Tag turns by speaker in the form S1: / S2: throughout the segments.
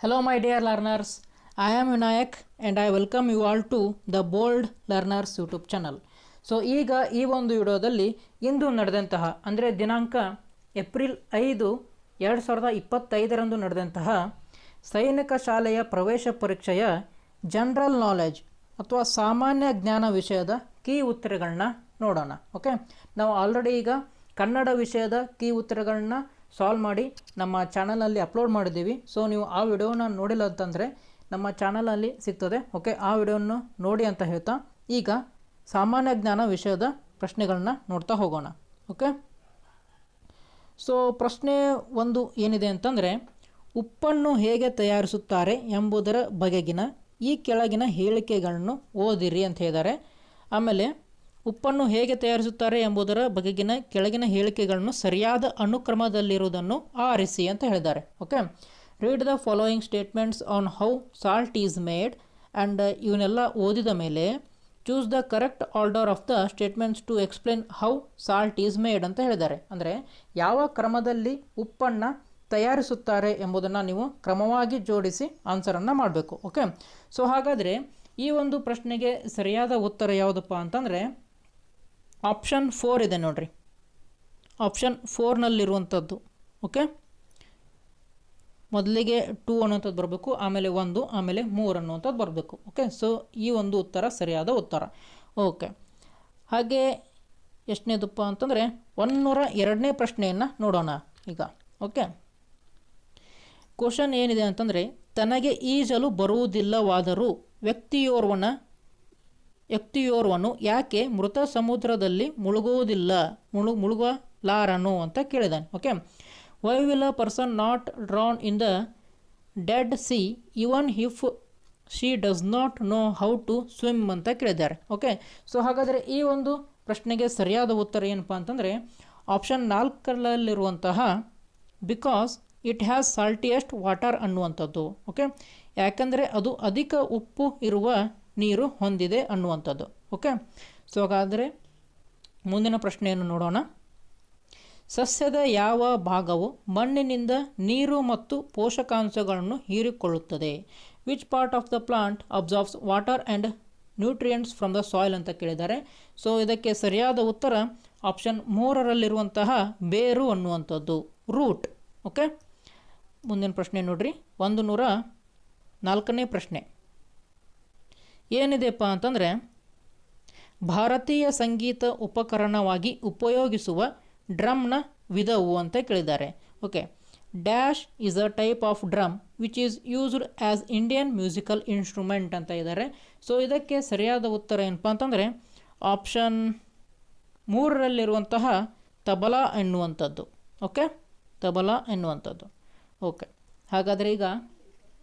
S1: Hello, my dear learners. I am Vinayak and I welcome you all to the Bold Learners YouTube channel so ಈಗ ಈ ಒಂದು ವಿಡಿಯೋದಲ್ಲಿ ಇಂದು ನಡೆದಂತಹ ಅಂದರೆ ದಿನಾಂಕ ಏಪ್ರಿಲ್ ಐದು ಎರಡು ಸಾವಿರದ ಇಪ್ಪತ್ತೈದರಂದು ನಡೆದಂತಹ ಸೈನಿಕ ಶಾಲೆಯ ಪ್ರವೇಶ ಪರೀಕ್ಷೆಯ ಜನರಲ್ ನಾಲೆಜ್ ಅಥವಾ ಸಾಮಾನ್ಯ ಜ್ಞಾನ ವಿಷಯದ ಕೀ ಉತ್ತರಗಳನ್ನ ನೋಡೋಣ ಓಕೆ ನಾವು ಆಲ್ರೆಡಿ ಈಗ ಕನ್ನಡ ವಿಷಯದ ಕೀ ಉತ್ತರಗಳನ್ನ ಸಾಲ್ವ್ ಮಾಡಿ ನಮ್ಮ ಚಾನಲಲ್ಲಿ ಅಪ್ಲೋಡ್ ಮಾಡಿದ್ದೀವಿ. ಸೊ ನೀವು ಆ ವಿಡಿಯೋನ ನೋಡಿಲ್ಲ ಅಂತಂದರೆ ನಮ್ಮ ಚಾನಲಲ್ಲಿ ಸಿಗ್ತದೆ. ಓಕೆ ಆ ವಿಡಿಯೋನ ನೋಡಿ ಅಂತ ಹೇಳ್ತಾ ಈಗ ಸಾಮಾನ್ಯ ಜ್ಞಾನ ವಿಷಯದ ಪ್ರಶ್ನೆಗಳನ್ನ ನೋಡ್ತಾ ಹೋಗೋಣ. ಓಕೆ ಸೊ ಪ್ರಶ್ನೆ ಒಂದು ಏನಿದೆ ಅಂತಂದರೆ ಉಪ್ಪನ್ನು ಹೇಗೆ ತಯಾರಿಸುತ್ತಾರೆ ಎಂಬುದರ ಬಗೆಗಿನ ಈ ಕೆಳಗಿನ ಹೇಳಿಕೆಗಳನ್ನು ಓದಿರಿ ಅಂತ ಹೇಳಿದ್ದಾರೆ. ಆಮೇಲೆ ಉಪ್ಪನ್ನು ಹೇಗೆ ತಯಾರಿಸುತ್ತಾರೆ ಎಂಬುದರ ಬಗೆಗಿನ ಕೆಳಗಿನ ಹೇಳಿಕೆಗಳನ್ನು ಸರಿಯಾದ ಅನುಕ್ರಮದಲ್ಲಿರುವುದನ್ನು ಆರಿಸಿ ಅಂತ ಹೇಳಿದ್ದಾರೆ. Okay? Read the following statements on how salt is made and ಇವನ್ನೆಲ್ಲ ಓದಿದ ಮೇಲೆ choose the correct order of the statements to explain how salt is made ಅಂತ ಹೇಳಿದ್ದಾರೆ. ಅಂದರೆ ಯಾವ ಕ್ರಮದಲ್ಲಿ ಉಪ್ಪನ್ನು ತಯಾರಿಸುತ್ತಾರೆ ಎಂಬುದನ್ನು ನೀವು ಕ್ರಮವಾಗಿ ಜೋಡಿಸಿ ಆನ್ಸರನ್ನು ಮಾಡಬೇಕು. ಓಕೆ? ಸೊ ಹಾಗಾದರೆ ಈ ಒಂದು ಪ್ರಶ್ನೆಗೆ ಸರಿಯಾದ ಉತ್ತರ ಯಾವುದಪ್ಪ ಅಂತಂದರೆ ಆಪ್ಷನ್ ಫೋರ್ ಇದೆ ನೋಡ್ರಿ. ಆಪ್ಷನ್ ಫೋರ್ನಲ್ಲಿರುವಂಥದ್ದು ಓಕೆ ಮೊದಲಿಗೆ ಟೂ ಅನ್ನುವಂಥದ್ದು ಬರಬೇಕು, ಆಮೇಲೆ ಒಂದು, ಆಮೇಲೆ ಮೂರು ಅನ್ನುವಂಥದ್ದು ಬರಬೇಕು ಓಕೆ ಸೊ ಈ ಒಂದು ಉತ್ತರ ಸರಿಯಾದ ಉತ್ತರ ಓಕೆ ಹಾಗೆ ಎಷ್ಟನೇದಪ್ಪ ಅಂತಂದರೆ ಒನ್ನೂರ ಎರಡನೇ ಪ್ರಶ್ನೆಯನ್ನು ನೋಡೋಣ ಈಗ ಓಕೆ ಕ್ವಶನ್ ಏನಿದೆ ಅಂತಂದರೆ, ತನಗೆ ಈಜಲು ಬರುವುದಿಲ್ಲವಾದರೂ ವ್ಯಕ್ತಿಯೋರ್ವನ ವ್ಯಕ್ತಿಯೋರ್ವನು ಯಾಕೆ ಮೃತ ಸಮುದ್ರದಲ್ಲಿ ಮುಳುಗುವುದಿಲ್ಲ? ಮುಳು, ಮುಳುಗಲಾರನು ಅಂತ ಕೇಳಿದಾನೆ. Okay why will a person not drown in the dead sea even if she does not know how to swim ಅಂತ ಕೇಳಿದ್ದಾರೆ. ಓಕೆ ಸೊ ಹಾಗಾದರೆ ಈ ಒಂದು ಪ್ರಶ್ನೆಗೆ ಸರಿಯಾದ ಉತ್ತರ ಏನಪ್ಪ ಅಂತಂದರೆ option ನಾಲ್ಕರಲ್ಲಿರುವಂತಹ because it has saltiest water ಅನ್ನುವಂಥದ್ದು. ಓಕೆ ಯಾಕಂದರೆ ಅದು ಅಧಿಕ ಉಪ್ಪು ಇರುವ ನೀರು ಹೊಂದಿದೆ ಅನ್ನುವಂಥದ್ದು. ಓಕೆ ಸೊ ಹಾಗಾದರೆ ಮುಂದಿನ ಪ್ರಶ್ನೆಯನ್ನು ನೋಡೋಣ. ಸಸ್ಯದ ಯಾವ ಭಾಗವು ಮಣ್ಣಿನಿಂದ ನೀರು ಮತ್ತು ಪೋಷಕಾಂಶಗಳನ್ನು ಹೀರಿಕೊಳ್ಳುತ್ತದೆ? Which part of the plant absorbs water and nutrients from the soil ಅಂತ ಕೇಳಿದ್ದಾರೆ. ಸೊ ಇದಕ್ಕೆ ಸರಿಯಾದ ಉತ್ತರ ಆಪ್ಷನ್ ಮೂರರಲ್ಲಿರುವಂತಹ ಬೇರು ಅನ್ನುವಂಥದ್ದು ರೂಟ್ ಓಕೆ ಮುಂದಿನ ಪ್ರಶ್ನೆ ನೋಡ್ರಿ. ಒಂದು ನೂರ ನಾಲ್ಕನೇ ಪ್ರಶ್ನೆ. ಏನಿದೆಪ್ಪ ಅಂತಂದರೆ, ಭಾರತೀಯ ಸಂಗೀತ ಉಪಕರಣವಾಗಿ ಉಪಯೋಗಿಸುವ ಡ್ರಮ್ನ ವಿಧವು ಅಂತ ಕೇಳಿದ್ದಾರೆ. Okay dash is a type of drum which is used as Indian musical instrument ಅಂತ ಇದ್ದಾರೆ. ಸೊ ಇದಕ್ಕೆ ಸರಿಯಾದ ಉತ್ತರ ಏನಪ್ಪ ಅಂತಂದರೆ ಆಪ್ಷನ್ ಮೂರರಲ್ಲಿರುವಂತಹ ತಬಲಾ ಎನ್ನುವಂಥದ್ದು. ಓಕೆ ತಬಲಾ ಎನ್ನುವಂಥದ್ದು. ಓಕೆ ಹಾಗಾದರೆ ಈಗ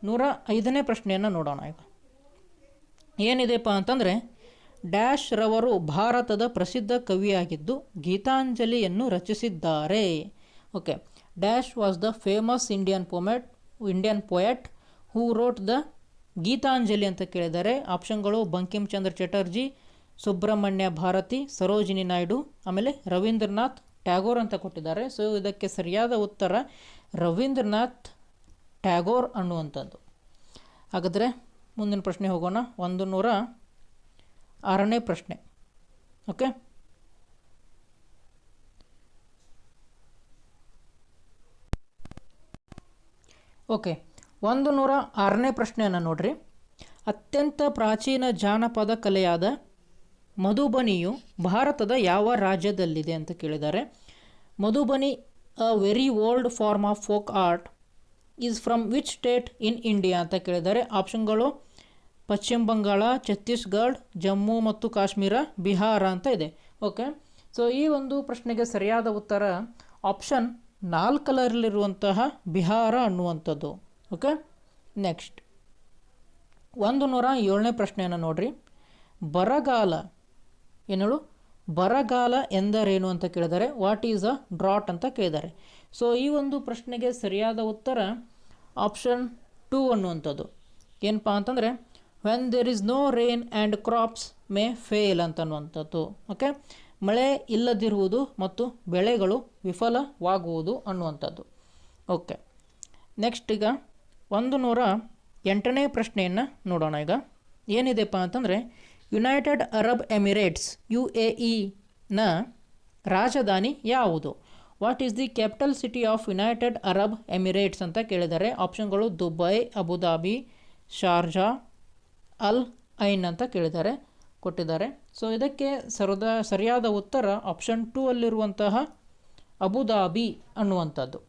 S1: ನೂರ ಐದನೇ ಪ್ರಶ್ನೆಯನ್ನು ನೋಡೋಣ ಈಗ. ಏನಿದೆಪ್ಪ ಅಂತಂದರೆ, ಡ್ಯಾಶ್ ರವರು ಭಾರತದ ಪ್ರಸಿದ್ಧ ಕವಿಯಾಗಿದ್ದು ಗೀತಾಂಜಲಿಯನ್ನು ರಚಿಸಿದ್ದಾರೆ. Okay, dash was the famous Indian poet, Indian poet who wrote the Gitanjali ಅಂತ ಕೇಳಿದ್ದಾರೆ. ಆಪ್ಷನ್ಗಳು ಬಂಕಿಂ ಚಂದ್ರ ಚಟರ್ಜಿ, ಸುಬ್ರಹ್ಮಣ್ಯ ಭಾರತಿ, ಸರೋಜಿನಿ ನಾಯ್ಡು, ಆಮೇಲೆ ರವೀಂದ್ರನಾಥ್ ಟ್ಯಾಗೋರ್ ಅಂತ ಕೊಟ್ಟಿದ್ದಾರೆ. ಸೊ ಇದಕ್ಕೆ ಸರಿಯಾದ ಉತ್ತರ ರವೀಂದ್ರನಾಥ್ ಟ್ಯಾಗೋರ್ ಅನ್ನುವಂಥದ್ದು. ಹಾಗಾದರೆ ಮುಂದಿನ ಪ್ರಶ್ನೆ ಹೋಗೋಣ. ಒಂದು ನೂರ ಆರನೇ ಪ್ರಶ್ನೆ. ಓಕೆ? ಓಕೆ. ಒಂದು ನೂರ ಆರನೇ ಪ್ರಶ್ನೆಯನ್ನು ನೋಡ್ರಿ. ಅತ್ಯಂತ ಪ್ರಾಚೀನ ಜಾನಪದ ಕಲೆಯಾದ ಮಧುಬನಿಯು ಭಾರತದ ಯಾವ ರಾಜ್ಯದಲ್ಲಿದೆ ಅಂತ ಕೇಳಿದ್ದಾರೆ. Madhubani a very old form of folk art is from which state in India ಅಂತ ಕೇಳಿದ್ದಾರೆ. ಆಪ್ಷನ್ಗಳು ಪಶ್ಚಿಮ ಬಂಗಾಳ, ಛತ್ತೀಸ್ಗಢ, ಜಮ್ಮು ಮತ್ತು ಕಾಶ್ಮೀರ, ಬಿಹಾರ ಅಂತ ಇದೆ. ಓಕೆ ಸೊ ಈ ಒಂದು ಪ್ರಶ್ನೆಗೆ ಸರಿಯಾದ ಉತ್ತರ ಆಪ್ಷನ್ ನಾಲ್ಕಲರಲ್ಲಿರುವಂತಹ ಬಿಹಾರ ಅನ್ನುವಂಥದ್ದು. ಓಕೆ ನೆಕ್ಸ್ಟ್ ಒಂದು ನೂರ ಏಳನೇ ಪ್ರಶ್ನೆಯನ್ನು ನೋಡ್ರಿ. ಬರಗಾಲ, ಏನೇಳು? ಬರಗಾಲ ಎಂದರೇನು ಅಂತ ಕೇಳಿದ್ದಾರೆ ವಾಟ್ ಈಸ್ ಅ ಡ್ರಾಟ್ ಅಂತ ಕೇಳಿದ್ದಾರೆ. ಸೊ ಈ ಒಂದು ಪ್ರಶ್ನೆಗೆ ಸರಿಯಾದ ಉತ್ತರ ಆಪ್ಷನ್ ಟೂ ಅನ್ನುವಂಥದ್ದು. ಏನಪ್ಪ ಅಂತಂದರೆ when there is no rain and crops may fail ಅಂತನ್ನುವಂಥದ್ದು okay ಮಳೆ ಇಲ್ಲದಿರುವುದು ಮತ್ತು ಬೆಳೆಗಳು ವಿಫಲವಾಗುವುದು ಅನ್ನುವಂಥದ್ದು ಓಕೆ ನೆಕ್ಸ್ಟ್ ಈಗ ಒಂದು ನೂರ ಎಂಟನೇ ಪ್ರಶ್ನೆಯನ್ನು ನೋಡೋಣ ಈಗ. ಏನಿದೆಪ್ಪ ಅಂತಂದರೆ United Arab Emirates U A ಇನ ರಾಜಧಾನಿ ಯಾವುದು? What is the capital city of United Arab Emirates ಅಂತ ಕೇಳಿದ್ದಾರೆ ಆಪ್ಷನ್ಗಳು ದುಬೈ, ಅಬುದಾಬಿ, ಶಾರ್ಜಾ ಅಲ್ ಐನ್ ಅಂತ ಕೇಳಿದ್ದಾರೆ, ಕೊಟ್ಟಿದ್ದಾರೆ. ಸೊ ಇದಕ್ಕೆ ಸರದ, ಸರಿಯಾದ ಉತ್ತರ ಆಪ್ಷನ್ ಟೂ ಅಲ್ಲಿರುವಂತಹ ಅಬುದಾಬಿ ಅನ್ನುವಂಥದ್ದು.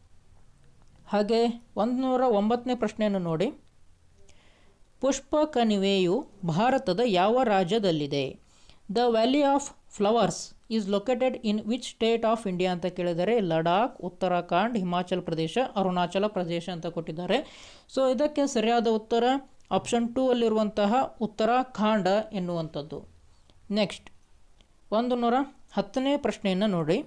S1: ಹಾಗೆ ಒಂದು ನೂರ ಒಂಬತ್ತನೇ ಪ್ರಶ್ನೆಯನ್ನು ನೋಡಿ. ಪುಷ್ಪ ಕಣಿವೆಯು ಭಾರತದ ಯಾವ ರಾಜ್ಯದಲ್ಲಿದೆ? The valley of flowers is located in which state of India ಅಂತ ಕೇಳಿದರೆ, ಲಡಾಖ್, ಉತ್ತರಾಖಂಡ್, ಹಿಮಾಚಲ ಪ್ರದೇಶ, ಅರುಣಾಚಲ ಪ್ರದೇಶ ಅಂತ ಕೊಟ್ಟಿದ್ದಾರೆ. ಸೊ ಇದಕ್ಕೆ ಸರಿಯಾದ ಉತ್ತರ ಆಪ್ಷನ್ ಟೂ ಅಲ್ಲಿರುವಂತಹ ಉತ್ತರಾಖಂಡ ಎನ್ನುವಂಥದ್ದು. ನೆಕ್ಸ್ಟ್, ಒಂದು ನೂರ ಹತ್ತನೇ ಪ್ರಶ್ನೆಯನ್ನು ನೋಡಿ.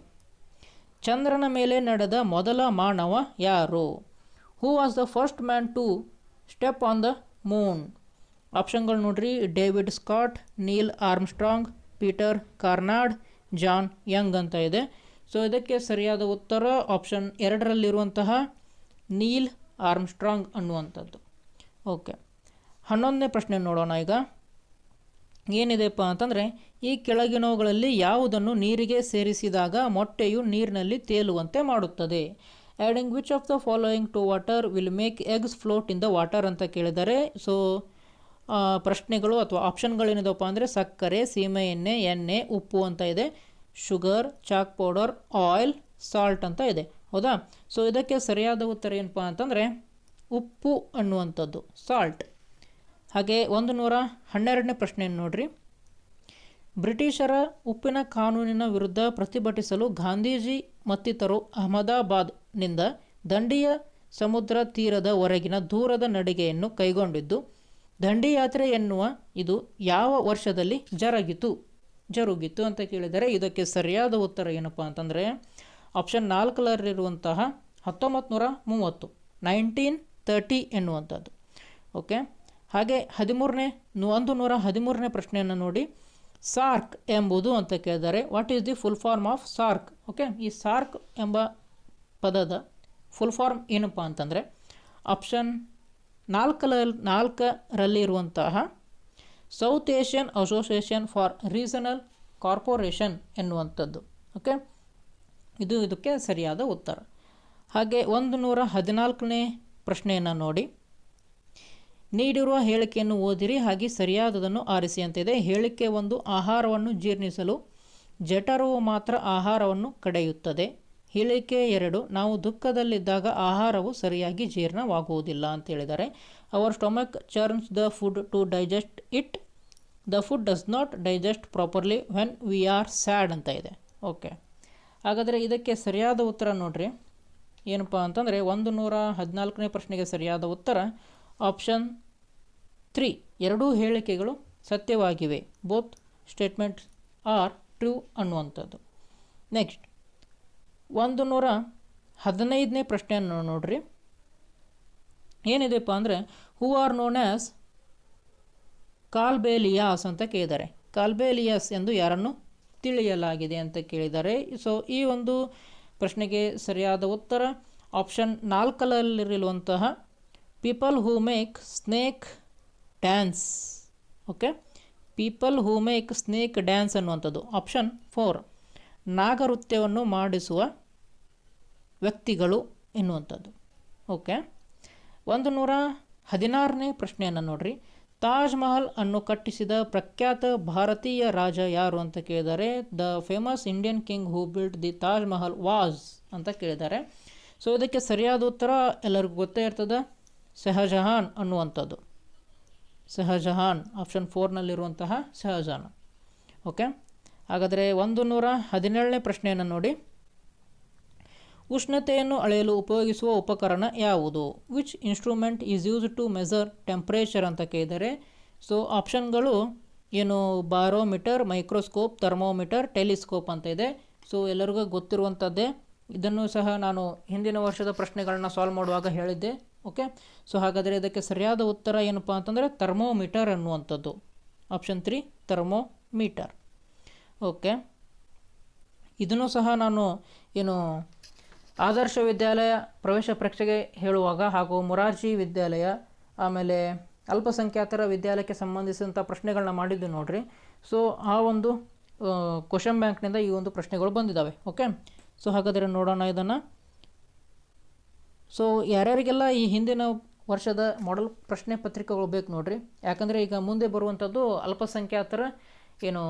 S1: ಚಂದ್ರನ ಮೇಲೆ ನಡೆದ ಮೊದಲ ಮಾನವ ಯಾರು? Who was the first man to step on the moon ಆಪ್ಷನ್ಗಳು ನೋಡ್ರಿ. David Scott, Neil Armstrong, Peter Conrad, John Young ಅಂತ ಇದೆ. ಸೊ ಇದಕ್ಕೆ ಸರಿಯಾದ ಉತ್ತರ ಆಪ್ಷನ್ ಎರಡರಲ್ಲಿರುವಂತಹ ನೀಲ್ ಆರ್ಮ್ಸ್ಟ್ರಾಂಗ್ ಅನ್ನುವಂಥದ್ದು. ಓಕೆ ಹನ್ನೊಂದನೇ ಪ್ರಶ್ನೆ ನೋಡೋಣ ಈಗ. ಏನಿದೆಪ್ಪ ಅಂತಂದರೆ, ಈ ಕೆಳಗಿನವುಗಳಲ್ಲಿ ಯಾವುದನ್ನು ನೀರಿಗೆ ಸೇರಿಸಿದಾಗ ಮೊಟ್ಟೆಯು ನೀರಿನಲ್ಲಿ ತೇಲುವಂತೆ ಮಾಡುತ್ತದೆ? Adding which of the following to water will make eggs float in the water ಅಂತ ಕೇಳಿದ್ದಾರೆ ಸೊ ಪ್ರಶ್ನೆಗಳು ಅಥವಾ ಆಪ್ಷನ್ಗಳೇನಿದಪ್ಪ ಅಂದರೆ, ಸಕ್ಕರೆ ಸೀಮೆ ಎಣ್ಣೆ ಎಣ್ಣೆ ಉಪ್ಪು ಅಂತ ಇದೆ. Sugar chalk powder oil salt ಅಂತ ಇದೆ. ಹೌದಾ? ಸೊ ಇದಕ್ಕೆ ಸರಿಯಾದ ಉತ್ತರ ಏನಪ್ಪ ಅಂತಂದರೆ, ಉಪ್ಪು ಅನ್ನುವಂಥದ್ದು ಸಾಲ್ಟ್ ಹಾಗೆ ಒಂದು ನೂರ ಹನ್ನೆರಡನೇ ಪ್ರಶ್ನೆಯನ್ನು ನೋಡ್ರಿ. ಬ್ರಿಟಿಷರ ಉಪ್ಪಿನ ಕಾನೂನಿನ ವಿರುದ್ಧ ಪ್ರತಿಭಟಿಸಲು ಗಾಂಧೀಜಿ ಮತ್ತಿತರರು ಅಹಮದಾಬಾದ್ನಿಂದ ದಂಡಿಯ ಸಮುದ್ರ ತೀರದವರೆಗಿನ ದೂರದ ನಡಿಗೆಯನ್ನು ಕೈಗೊಂಡಿದ್ದು, ದಂಡಿಯಾತ್ರೆ ಎನ್ನುವ ಇದು ಯಾವ ವರ್ಷದಲ್ಲಿ ಜರುಗಿತು ಜರುಗಿತು ಅಂತ ಕೇಳಿದರೆ ಇದಕ್ಕೆ ಸರಿಯಾದ ಉತ್ತರ ಏನಪ್ಪ ಅಂತಂದರೆ, ಆಪ್ಷನ್ ನಾಲ್ಕರಲ್ಲಿರುವಂತಹ ಹತ್ತೊಂಬತ್ತು ನೂರ ಮೂವತ್ತು, ನೈನ್ಟೀನ್ ತರ್ಟಿ ಎನ್ನುವಂಥದ್ದು. ಓಕೆ? ಹಾಗೆ ಹದಿಮೂರನೇ ಒಂದು ನೂರ ಹದಿಮೂರನೇ ಪ್ರಶ್ನೆಯನ್ನು ನೋಡಿ. ಸಾರ್ಕ್ ಎಂಬುದು ಅಂತ ಕೇಳಿದ್ದಾರೆ. What is the full form of SAARC? Okay ಈ ಸಾರ್ಕ್ ಎಂಬ ಪದದ ಫುಲ್ ಫಾರ್ಮ್ ಏನಪ್ಪ ಅಂತಂದರೆ ಆಪ್ಷನ್ ನಾಲ್ಕಲ ನಾಲ್ಕರಲ್ಲಿರುವಂತಹ South Asian Association for Regional Corporation ಎನ್ನುವಂಥದ್ದು. ಓಕೆ ಇದು ಇದಕ್ಕೆ ಸರಿಯಾದ ಉತ್ತರ. ಹಾಗೆ ಒಂದು ನೂರ ಹದಿನಾಲ್ಕನೇ ಪ್ರಶ್ನೆಯನ್ನು ನೋಡಿ. ನೀಡಿರುವ ಹೇಳಿಕೆಯನ್ನು ಓದಿರಿ, ಹಾಗೆ ಸರಿಯಾದದನ್ನು ಆರಿಸಿ ಅಂತಿದೆ ಹೇಳಿಕೆ ಒಂದು ಆಹಾರವನ್ನು ಜೀರ್ಣಿಸಲು ಜಠರವು ಮಾತ್ರ ಆಹಾರವನ್ನು ಕಡೆಯುತ್ತದೆ. ಹೇಳಿಕೆ ಎರಡು, ನಾವು ದುಃಖದಲ್ಲಿದ್ದಾಗ ಆಹಾರವು ಸರಿಯಾಗಿ ಜೀರ್ಣವಾಗುವುದಿಲ್ಲ ಅಂತ ಹೇಳಿದ್ದಾರೆ our stomach churns the food to digest it the food does not digest properly when we are sad ಅಂತ ಇದೆ. ಓಕೆ ಹಾಗಾದರೆ ಇದಕ್ಕೆ ಸರಿಯಾದ ಉತ್ತರ ನೋಡಿರಿ. ಏನಪ್ಪ ಅಂತಂದರೆ, ಒಂದು ನೂರ ಹದಿನಾಲ್ಕನೇ ಪ್ರಶ್ನೆಗೆ ಸರಿಯಾದ ಉತ್ತರ ಆಪ್ಷನ್ ತ್ರೀ ಎರಡೂ ಹೇಳಿಕೆಗಳು ಸತ್ಯವಾಗಿವೆ. ಬೋತ್ ಸ್ಟೇಟ್ಮೆಂಟ್ಸ್ ಆರ್ ಟ್ರೂ ಅನ್ನುವಂಥದ್ದು. ನೆಕ್ಸ್ಟ್ ಒಂದು ನೂರ ಹದಿನೈದನೇ ಪ್ರಶ್ನೆಯನ್ನು ನೋಡ್ರಿ. ಏನಿದೆಪ್ಪ ಅಂದರೆ who are known as Kalbelias ಅಂತ ಕೇಳಿದ್ದಾರೆ. ಕಾಲ್ಬೇಲಿಯಾಸ್ ಎಂದು ಯಾರನ್ನು ತಿಳಿಯಲಾಗಿದೆ ಅಂತ ಕೇಳಿದ್ದಾರೆ. ಸೊ ಈ ಒಂದು ಪ್ರಶ್ನೆಗೆ ಸರಿಯಾದ ಉತ್ತರ option ನಾಲ್ಕಲಲ್ಲಿರುವಂತಹ people who make snake dance okay? People who make snake dance ಅನ್ನುವಂಥದ್ದು. Option four. ನಾಗನೃತ್ಯವನ್ನು ಮಾಡಿಸುವ ವ್ಯಕ್ತಿಗಳು ಎನ್ನುವಂಥದ್ದು. ಓಕೆ? ಒಂದು ನೂರ ಹದಿನಾರನೇ ಪ್ರಶ್ನೆಯನ್ನು ನೋಡ್ರಿ. ತಾಜ್ ಮಹಲ್ ಅನ್ನು ಕಟ್ಟಿಸಿದ ಪ್ರಖ್ಯಾತ ಭಾರತೀಯ ರಾಜ ಯಾರು ಅಂತ ಕೇಳಿದ್ದಾರೆ the famous Indian king who built the Taj Mahal was ಅಂತ ಕೇಳಿದ್ದಾರೆ. ಸೊ, ಇದಕ್ಕೆ ಸರಿಯಾದ ಉತ್ತರ ಎಲ್ಲರಿಗೂ ಗೊತ್ತೇ ಇರ್ತದೆ. ಶಹಜಹಾನ್ ಅನ್ನುವಂಥದ್ದು. ಶಹಜಹಾನ್ ಆಪ್ಷನ್ ಫೋರ್ನಲ್ಲಿರುವಂತಹ ಸಹಜಾನ್ ಓಕೆ ಹಾಗಾದರೆ ಒಂದು ನೂರ ಹದಿನೇಳನೇ ಪ್ರಶ್ನೆಯನ್ನು ನೋಡಿ. ಉಷ್ಣತೆಯನ್ನು ಅಳೆಯಲು ಉಪಯೋಗಿಸುವ ಉಪಕರಣ ಯಾವುದು? Which instrument is use to measure temperature ಅಂತ ಕೇಳಿದರೆ ಸೊ ಆಪ್ಷನ್ಗಳು ಏನು ಬಾರೋಮೀಟರ್ ಮೈಕ್ರೋಸ್ಕೋಪ್ ಥರ್ಮೋಮೀಟರ್ ಟೆಲಿಸ್ಕೋಪ್ ಅಂತ ಇದೆ. ಸೊ ಎಲ್ಲರಿಗೂ ಗೊತ್ತಿರುವಂಥದ್ದೇ ಇದನ್ನು ಸಹ ನಾನು ಹಿಂದಿನ ವರ್ಷದ ಪ್ರಶ್ನೆಗಳನ್ನ ಸಾಲ್ವ್ ಮಾಡುವಾಗ ಹೇಳಿದ್ದೆ. ಓಕೆ ಸೊ ಹಾಗಾದರೆ ಇದಕ್ಕೆ ಸರಿಯಾದ ಉತ್ತರ ಏನಪ್ಪ ಅಂತಂದರೆ ಥರ್ಮೋಮೀಟರ್ ಅನ್ನುವಂಥದ್ದು. ಆಪ್ಷನ್ ತ್ರೀ ಥರ್ಮೋಮೀಟರ್ ಓಕೆ ಇದನ್ನು ಸಹ ನಾನು ಏನು ಆದರ್ಶ ವಿದ್ಯಾಲಯ, ಪ್ರವೇಶ ಪರೀಕ್ಷೆಗೆ ಹೇಳುವಾಗ ಹಾಗೂ ಮೊರಾರ್ಜಿ ವಿದ್ಯಾಲಯ, ಆಮೇಲೆ ಅಲ್ಪಸಂಖ್ಯಾತರ ವಿದ್ಯಾಲಯಕ್ಕೆ ಸಂಬಂಧಿಸಿದಂಥ ಪ್ರಶ್ನೆಗಳನ್ನ ಮಾಡಿದ್ದು ನೋಡ್ರಿ. ಸೊ ಆ ಒಂದು ಕ್ವಶನ್ ಬ್ಯಾಂಕ್ನಿಂದ ಈ ಒಂದು ಪ್ರಶ್ನೆಗಳು ಬಂದಿದ್ದಾವೆ ಓಕೆ ಸೊ ಹಾಗಾದರೆ ನೋಡೋಣ ಇದನ್ನು. ಸೊ ಯಾರ್ಯಾರಿಗೆಲ್ಲ ಈ ಹಿಂದಿನ ವರ್ಷದ ಮಾಡಲ್ ಪ್ರಶ್ನೆ ಪತ್ರಿಕೆಗಳು ಬೇಕು ನೋಡಿರಿ. ಯಾಕಂದರೆ ಈಗ ಮುಂದೆ ಬರುವಂಥದ್ದು ಅಲ್ಪಸಂಖ್ಯಾತರ ಏನು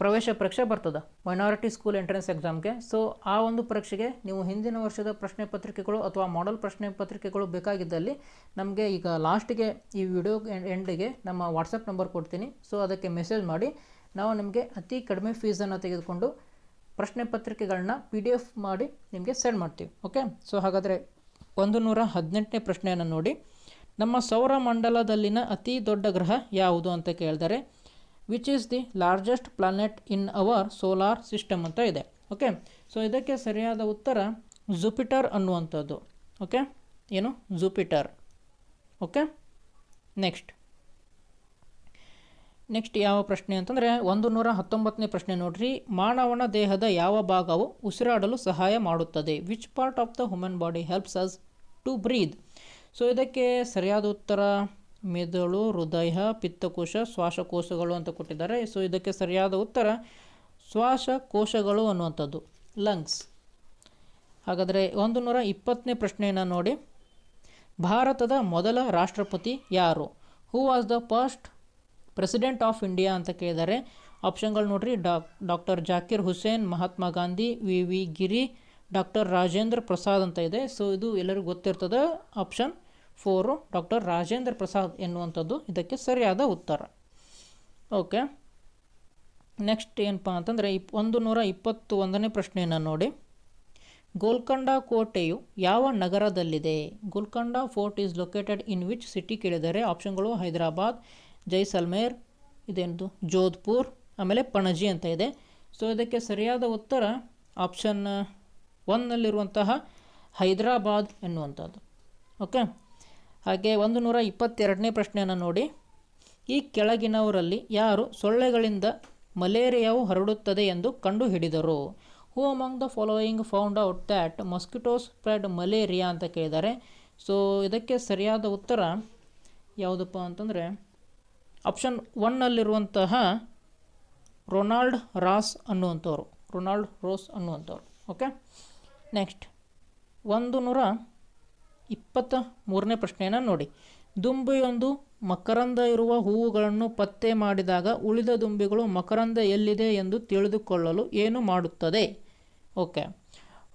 S1: ಪ್ರವೇಶ ಪರೀಕ್ಷೆ ಬರ್ತದೆ ಮೈನಾರಿಟಿ ಸ್ಕೂಲ್ ಎಂಟ್ರೆನ್ಸ್ ಎಕ್ಸಾಮ್ಗೆ ಸೊ ಆ ಒಂದು ಪರೀಕ್ಷೆಗೆ ನೀವು ಹಿಂದಿನ ವರ್ಷದ ಪ್ರಶ್ನೆ ಪತ್ರಿಕೆಗಳು ಅಥವಾ ಮಾಡಲ್ ಪ್ರಶ್ನೆ ಪತ್ರಿಕೆಗಳು ಬೇಕಾಗಿದ್ದಲ್ಲಿ ನಮಗೆ ಈಗ ಲಾಸ್ಟಿಗೆ ಈ ವಿಡಿಯೋ ಎಂಡಿಗೆ ನಮ್ಮ ವಾಟ್ಸಪ್ ನಂಬರ್ ಕೊಡ್ತೀನಿ. ಸೊ ಅದಕ್ಕೆ ಮೆಸೇಜ್ ಮಾಡಿ. ನಾವು ನಿಮಗೆ ಅತಿ ಕಡಿಮೆ ಫೀಸನ್ನು ತೆಗೆದುಕೊಂಡು ಪ್ರಶ್ನೆ ಪತ್ರಿಕೆಗಳನ್ನ ಪಿ ಡಿ ಎಫ್ ಮಾಡಿ ನಿಮಗೆ ಸೆಂಡ್ ಮಾಡ್ತೀವಿ ಓಕೆ ಸೊ ಹಾಗಾದರೆ ಒಂದು ನೂರ ಹದಿನೆಂಟನೇ ಪ್ರಶ್ನೆಯನ್ನು ನೋಡಿ. ನಮ್ಮ ಸೌರಮಂಡಲದಲ್ಲಿನ ಅತಿ ದೊಡ್ಡ ಗ್ರಹ ಯಾವುದು ಅಂತ ಕೇಳಿದರೆ which is the largest planet in our solar system ಅಂತ ಇದೆ ಓಕೆ ಸೊ ಇದಕ್ಕೆ ಸರಿಯಾದ ಉತ್ತರ ಜುಪಿಟರ್ ಅನ್ನುವಂಥದ್ದು ಓಕೆ ಏನು? ಜುಪಿಟರ್ ಓಕೆ ನೆಕ್ಸ್ಟ್ ನೆಕ್ಸ್ಟ್ ಯಾವ ಪ್ರಶ್ನೆ ಅಂತಂದರೆ ಒಂದು ನೂರ ಹತ್ತೊಂಬತ್ತನೇ ಪ್ರಶ್ನೆ ನೋಡ್ರಿ. ಮಾನವನ ದೇಹದ ಯಾವ ಭಾಗವು ಉಸಿರಾಡಲು ಸಹಾಯ ಮಾಡುತ್ತದೆ? Which part of the human body helps us to breathe so ಇದಕ್ಕೆ ಸರಿಯಾದ ಉತ್ತರ ಮೆದುಳು, ಹೃದಯ, ಪಿತ್ತಕೋಶ, ಶ್ವಾಸಕೋಶಗಳು ಅಂತ ಕೊಟ್ಟಿದ್ದಾರೆ. ಸೊ ಇದಕ್ಕೆ ಸರಿಯಾದ ಉತ್ತರ ಶ್ವಾಸಕೋಶಗಳು ಅನ್ನುವಂಥದ್ದು ಲಂಗ್ಸ್ ಹಾಗಾದರೆ ಒಂದು ನೂರ ಇಪ್ಪತ್ತನೇ ಪ್ರಶ್ನೆಯನ್ನು ನೋಡಿ. ಭಾರತದ ಮೊದಲ ರಾಷ್ಟ್ರಪತಿ ಯಾರು? Who was the first president of India ಅಂತ ಕೇಳಿದ್ದಾರೆ. ಆಪ್ಷನ್ಗಳು ನೋಡ್ರಿ. Doc doctor Zakir Hussain, Mahatma Gandhi, V V Giri, doctor Rajendra Prasad ಅಂತ ಇದೆ. ಸೊ ಇದು ಎಲ್ಲರಿಗೂ ಗೊತ್ತಿರ್ತದೆ. Option four, doctor Rajendra Prasad ಎನ್ನುವಂಥದ್ದು. ಇದಕ್ಕೆ ಸರಿಯಾದ ಉತ್ತರ. ಓಕೆ. ನೆಕ್ಸ್ಟ್ ಏನಪ್ಪ ಅಂತಂದರೆ, ಇಪ್ ಒಂದು ನೂರ ಇಪ್ಪತ್ತು ಒಂದನೇ ಪ್ರಶ್ನೆಯನ್ನು ನೋಡಿ. ಗೋಲ್ಕೊಂಡ ಕೋಟೆಯು ಯಾವ ನಗರದಲ್ಲಿದೆ? Golconda fort is located in which city ಕೇಳಿದರೆ ಆಪ್ಷನ್ಗಳು ಹೈದರಾಬಾದ್ ಜೈಸಲ್ಮೇರ್, ಇದೇನದು, ಜೋಧ್ಪುರ್, ಆಮೇಲೆ ಪಣಜಿ ಅಂತ ಇದೆ. ಸೊ ಇದಕ್ಕೆ ಸರಿಯಾದ ಉತ್ತರ ಆಪ್ಷನ್ ಒನ್ನಲ್ಲಿರುವಂತಹ ಹೈದರಾಬಾದ್ ಎನ್ನುವಂಥದ್ದು. ಓಕೆ ಹಾಗೆ ಒಂದು ನೂರ ಇಪ್ಪತ್ತೆರಡನೇ ಪ್ರಶ್ನೆಯನ್ನು ನೋಡಿ. ಈ ಕೆಳಗಿನವರಲ್ಲಿ ಯಾರು ಸೊಳ್ಳೆಗಳಿಂದ ಮಲೇರಿಯಾವು ಹರಡುತ್ತದೆ ಎಂದು ಕಂಡುಹಿಡಿದರು? Who among the following found out that mosquito spread malaria ಅಂತ ಕೇಳಿದ್ದಾರೆ. ಸೊ ಇದಕ್ಕೆ ಸರಿಯಾದ ಉತ್ತರ ಯಾವುದಪ್ಪ ಅಂತಂದರೆ ಆಪ್ಷನ್ ಒನ್ನಲ್ಲಿರುವಂತಹ ರೊನಾಲ್ಡ್ ರಾಸ್ ಅನ್ನುವಂಥವ್ರು. ರೊನಾಲ್ಡ್ ರೋಸ್ ಅನ್ನುವಂಥವ್ರು. ಓಕೆ ನೆಕ್ಸ್ಟ್ ಒಂದು ನೂರ ಇಪ್ಪತ್ತ ಮೂರನೇ ಪ್ರಶ್ನೆಯನ್ನು ನೋಡಿ. ದುಂಬಿಯೊಂದು ಮಕರಂದ ಇರುವ ಹೂವುಗಳನ್ನು ಪತ್ತೆ ಮಾಡಿದಾಗ ಉಳಿದ ದುಂಬಿಗಳು ಮಕರಂದ ಎಲ್ಲಿದೆ ಎಂದು ತಿಳಿದುಕೊಳ್ಳಲು ಏನು ಮಾಡುತ್ತದೆ? Okay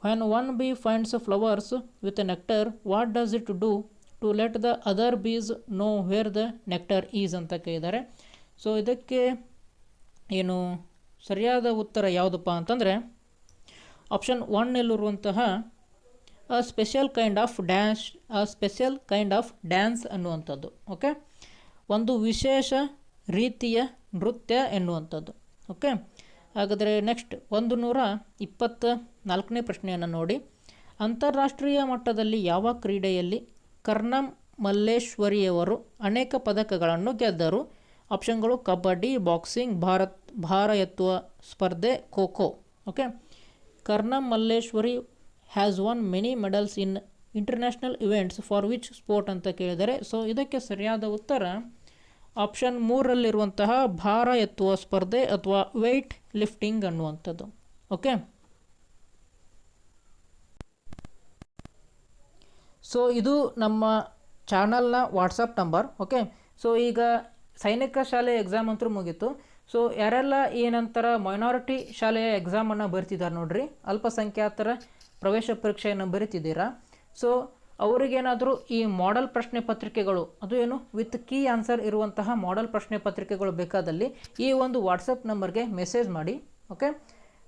S1: when one bee finds flowers with nectar what does it do to let the other bees know where the nectar is ಅಂತ ಕೇಳಿದ್ದಾರೆ. ಸೊ ಇದಕ್ಕೆ ಏನು ಸರಿಯಾದ ಉತ್ತರ ಯಾವುದಪ್ಪ ಅಂತಂದರೆ option ಒನ್ನಲ್ಲಿರುವಂತಹ a special kind of dance a special kind of dance ಅನ್ನುವಂಥದ್ದು okay ಒಂದು ವಿಶೇಷ ರೀತಿಯ ನೃತ್ಯ ಎನ್ನುವಂಥದ್ದು ಓಕೆ ಹಾಗಾದರೆ ನೆಕ್ಸ್ಟ್ ಒಂದು ನೂರ ಇಪ್ಪತ್ತ ನಾಲ್ಕನೇ ಪ್ರಶ್ನೆಯನ್ನು ನೋಡಿ. ಅಂತಾರಾಷ್ಟ್ರೀಯ ಮಟ್ಟದಲ್ಲಿ ಯಾವ ಕ್ರೀಡೆಯಲ್ಲಿ ಕರ್ನಂ ಮಲ್ಲೇಶ್ವರಿಯವರು ಅನೇಕ ಪದಕಗಳನ್ನು ಗೆದ್ದರು. ಆಪ್ಷನ್ಗಳು ಕಬಡ್ಡಿ, ಬಾಕ್ಸಿಂಗ್, ಭಾರತ್ ಭಾರ ಎತ್ತುವ ಸ್ಪರ್ಧೆ kho okay? Karnam Malleswari has won many medals in international events for which sport ಅಂತ ಕೇಳಿದರೆ, ಸೊ ಇದಕ್ಕೆ ಸರಿಯಾದ ಉತ್ತರ, ಆಪ್ಷನ್ ಮೂರಲ್ಲಿರುವಂತಹ ಭಾರ ಎತ್ತುವ ಸ್ಪರ್ಧೆ ಅಥವಾ ವೆಯ್ಟ್ ಲಿಫ್ಟಿಂಗ್ ಅನ್ನುವಂಥದ್ದು. ಓಕೆ? ಸೊ ಇದು ನಮ್ಮ ಚಾನಲ್ನ ವಾಟ್ಸಪ್ ನಂಬರ್ ಓಕೆ ಸೊ ಈಗ ಸೈನಿಕ ಶಾಲೆ ಎಕ್ಸಾಮ್ ಅಂತೂ ಮುಗೀತು. ಸೊ ಯಾರೆಲ್ಲ ಏನಂತಾರ ಮೈನಾರಿಟಿ ಶಾಲೆಯ ಎಕ್ಸಾಮನ್ನು ಬರಿತಿದ್ದಾರೆ ನೋಡಿರಿ. ಅಲ್ಪಸಂಖ್ಯಾತರ ಪ್ರವೇಶ ಪರೀಕ್ಷೆಯನ್ನು ಬರಿತಿದ್ದೀರಾ. ಸೊ ಅವರಿಗೇನಾದರೂ ಈ ಮಾಡೆಲ್ ಪ್ರಶ್ನೆ ಪತ್ರಿಕೆಗಳು, ಅದು ಏನು? ವಿತ್ ಕೀ ಆನ್ಸರ್ ಇರುವಂತಹ ಮಾಡೆಲ್ ಪ್ರಶ್ನೆ ಪತ್ರಿಕೆಗಳು ಬೇಕಾದಲ್ಲಿ ಈ ಒಂದು ವಾಟ್ಸಪ್ ನಂಬರ್ಗೆ ಮೆಸೇಜ್ ಮಾಡಿ ಓಕೆ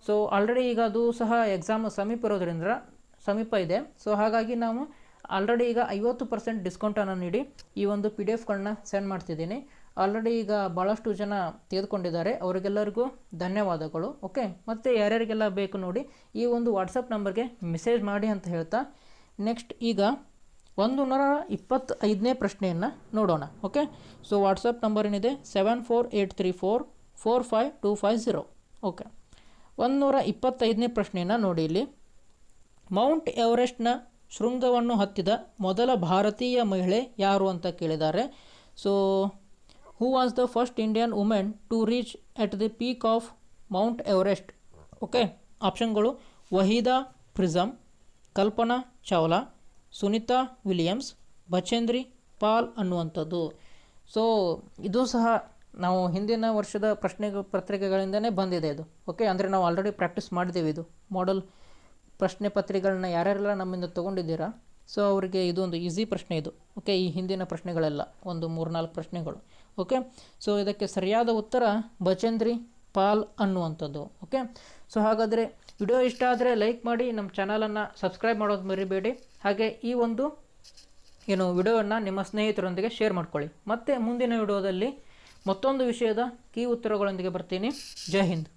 S1: ಸೊ ಆಲ್ರೆಡಿ ಈಗ ಅದು ಸಹ ಎಕ್ಸಾಮ್ ಸಮೀಪ ಇರೋದ್ರಿಂದ ಸಮೀಪ ಇದೆ. ಸೊ ಹಾಗಾಗಿ ನಾವು ಆಲ್ರೆಡಿ ಈಗ ಐವತ್ತು ಪರ್ಸೆಂಟ್ ಡಿಸ್ಕೌಂಟನ್ನು ನೀಡಿ ಈ ಒಂದು ಪಿ ಡಿ ಎಫ್ಗಳನ್ನ ಸೆಂಡ್ ಮಾಡ್ತಿದ್ದೀನಿ. ಆಲ್ರೆಡಿ ಈಗ ಭಾಳಷ್ಟು ಜನ ತೆಗೆದುಕೊಂಡಿದ್ದಾರೆ. ಅವರಿಗೆಲ್ಲರಿಗೂ ಧನ್ಯವಾದಗಳು. ಓಕೆ ಮತ್ತು ಯಾರ್ಯಾರಿಗೆಲ್ಲ ಬೇಕು ನೋಡಿ ಈ ಒಂದು ವಾಟ್ಸಪ್ ನಂಬರ್ಗೆ ಮೆಸೇಜ್ ಮಾಡಿ ಅಂತ ಹೇಳ್ತಾ. ನೆಕ್ಸ್ಟ್ ಈಗ ಒಂದು ನೂರ ಇಪ್ಪತ್ತೈದನೇ ಪ್ರಶ್ನೆಯನ್ನು ನೋಡೋಣ. ಓಕೆ ಸೊ ವಾಟ್ಸಪ್ ನಂಬರ್ ಏನಿದೆ? Seven four eight three four four five two five zero okay ಒಂದು ನೂರ ಇಪ್ಪತ್ತೈದನೇ ಪ್ರಶ್ನೆಯನ್ನು ನೋಡಿ ಇಲ್ಲಿ. ಮೌಂಟ್ ಎವರೆಸ್ಟ್ನ ಶೃಂಗವನ್ನು ಹತ್ತಿದ ಮೊದಲ ಭಾರತೀಯ ಮಹಿಳೆ ಯಾರು ಅಂತ ಕೇಳಿದ್ದಾರೆ. So who was the first Indian women to reach at the peak of Mount Everest okay ಆಪ್ಷನ್ಗಳು Waheeda ಪ್ರಿಸಮ್, ಕಲ್ಪನಾ ಚಾವ್ಲಾ, ಸುನಿತಾ ವಿಲಿಯಮ್ಸ್, ಬಚೇಂದ್ರಿ ಪಾಲ್ ಅನ್ನುವಂಥದ್ದು. ಸೊ ಇದು ಸಹ ನಾವು ಹಿಂದಿನ ವರ್ಷದ ಪ್ರಶ್ನೆ ಪತ್ರಿಕೆಗಳಿಂದನೇ ಬಂದಿದೆ ಇದು. ಓಕೆ ಅಂದರೆ ನಾವು ಆಲ್ರೆಡಿ ಪ್ರಾಕ್ಟೀಸ್ ಮಾಡಿದ್ದೇವೆ ಇದು ಮಾಡೆಲ್ ಪ್ರಶ್ನೆ ಪತ್ರಿಕೆಗಳನ್ನ ಯಾರ್ಯಾರೆಲ್ಲ ನಮ್ಮಿಂದ ತೊಗೊಂಡಿದ್ದೀರಾ? ಸೊ ಅವರಿಗೆ ಇದೊಂದು ಈಸಿ ಪ್ರಶ್ನೆ ಇದು. ಓಕೆ ಈ ಹಿಂದಿನ ಪ್ರಶ್ನೆಗಳೆಲ್ಲ, ಒಂದು ಮೂರ್ನಾಲ್ಕು ಪ್ರಶ್ನೆಗಳು. ಓಕೆ ಸೊ ಇದಕ್ಕೆ ಸರಿಯಾದ ಉತ್ತರ ಬಚೇಂದ್ರಿ ಪಾಲ್ ಅನ್ನುವಂಥದ್ದು. ಓಕೆ ಸೊ ಹಾಗಾದರೆ ವಿಡಿಯೋ ಇಷ್ಟ ಆದರೆ ಲೈಕ್ ಮಾಡಿ, ನಮ್ಮ ಚಾನಲನ್ನು ಸಬ್ಸ್ಕ್ರೈಬ್ ಮಾಡೋದು ಮರಿಬೇಡಿ. ಹಾಗೆ ಈ ಒಂದು, ಏನು ವಿಡಿಯೋವನ್ನು ನಿಮ್ಮ ಸ್ನೇಹಿತರೊಂದಿಗೆ ಶೇರ್ ಮಾಡ್ಕೊಳ್ಳಿ. ಮತ್ತೆ ಮುಂದಿನ ವಿಡಿಯೋದಲ್ಲಿ ಮತ್ತೊಂದು ವಿಷಯದ ಕೀ ಉತ್ತರಗಳೊಂದಿಗೆ ಬರ್ತೀನಿ. ಜೈ ಹಿಂದ್.